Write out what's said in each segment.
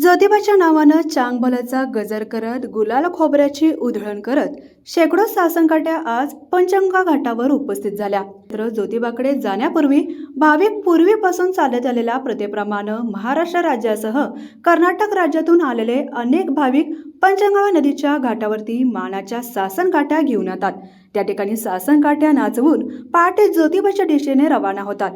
ज्योतिबाच्या नावानं चांगभलाचा गजर करत गुलाल खोबऱ्याची उधळण करत शेकडो सासनकाट्या आज पंचंगा घाटावर उपस्थित झाल्या. तर ज्योतिबाकडे जाण्यापूर्वी भाविक पूर्वीपासून चालत आलेल्या प्रथेप्रमाणे महाराष्ट्र राज्यासह कर्नाटक राज्यातून आलेले अनेक भाविक पंचंगा नदीच्या घाटावरती मानाच्या सासनकाठ्या घेऊन येतात. त्या ठिकाणी सासनकाठ्या नाचवून पहाटे ज्योतिबाच्या दिशेने रवाना होतात.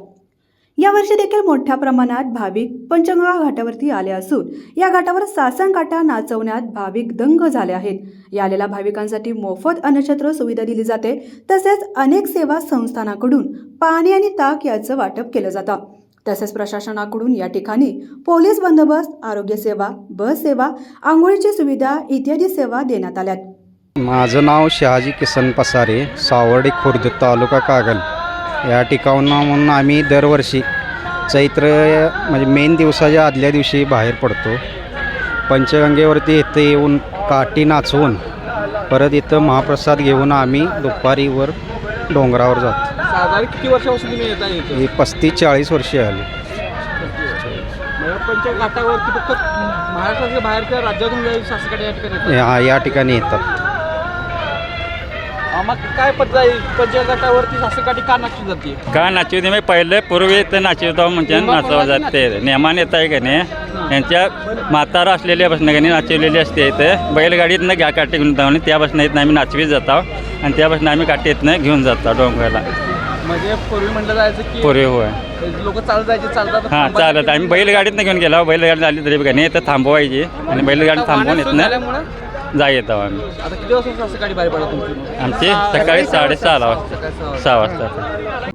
यावर्षी देखील मोठ्या प्रमाणात भाविक पंचगंगा घाटावरती आले असून या घाटावर सासन काटा नाचवण्यात भाविक दंग झाले आहेत. या आलेल्या भाविकांसाठी मोफत अन्नछत्र सुविधा दिली जाते तसेच अनेक सेवा संस्थानाकडून पाणी आणि ताक याचं वाटप केलं जातं. तसेच प्रशासनाकडून या ठिकाणी पोलीस बंदोबस्त आरोग्य सेवा बस सेवा आंघोळीची सुविधा इत्यादी सेवा देण्यात आल्यात. माझं नाव शहाजी किसन पसारे सावर्डे खुर्द तालुका कागल. या ठिकाणाहून म्हणून आम्ही दरवर्षी चैत्र म्हणजे मेन दिवसाच्या आदल्या दिवशी बाहेर पडतो. पंचगंगेवरती इथं येऊन काठी नाचवून परत इथं महाप्रसाद घेऊन आम्ही दुपारीवर डोंगरावर जातो. साधारण किती वर्षापासून तुम्ही येता इथं? ही पस्तीस चाळीस वर्षे आली. फक्त महाराष्ट्राच्या बाहेरच्या राज्यातून या ठिकाणी येतात. या या ठिकाणी येतात. मग काय पद्धत पंचघाटावरती शासकाठी का नाचली जाते? का नाचवते मी पहिले पूर्वी ते नाचवतो म्हणजे नाचवलं जाते. नेमाने येत आहे का नाही? त्यांच्या म्हातारा असलेल्या बसनं का नाही नाचवलेली असते इथे. बैलगाडीतनं घ्या काठी घेऊन जातो आणि त्या बसनं इथनं आम्ही नाचवीत जातो. आणि त्या बसनं आम्ही काठी इथनं घेऊन जातो डोंगराला. म्हणजे पूर्वी म्हणलं जायचं की पूर्वी होय. लोक चालत जायचे चालतात हां चालत. आम्ही बैलगाडीतनं घेऊन गेलो. बैलगाडी आली तरी का नाही इथं थांबवायची. आणि बैलगाडी थांबवून इथनं जा येतो आम्ही. आता किती वाजता शासकाठी बाहेर पडा तुमची? आमची सकाळी साडेसहाला वाजता. सकाळी सहा वाजता. सहा वाजता.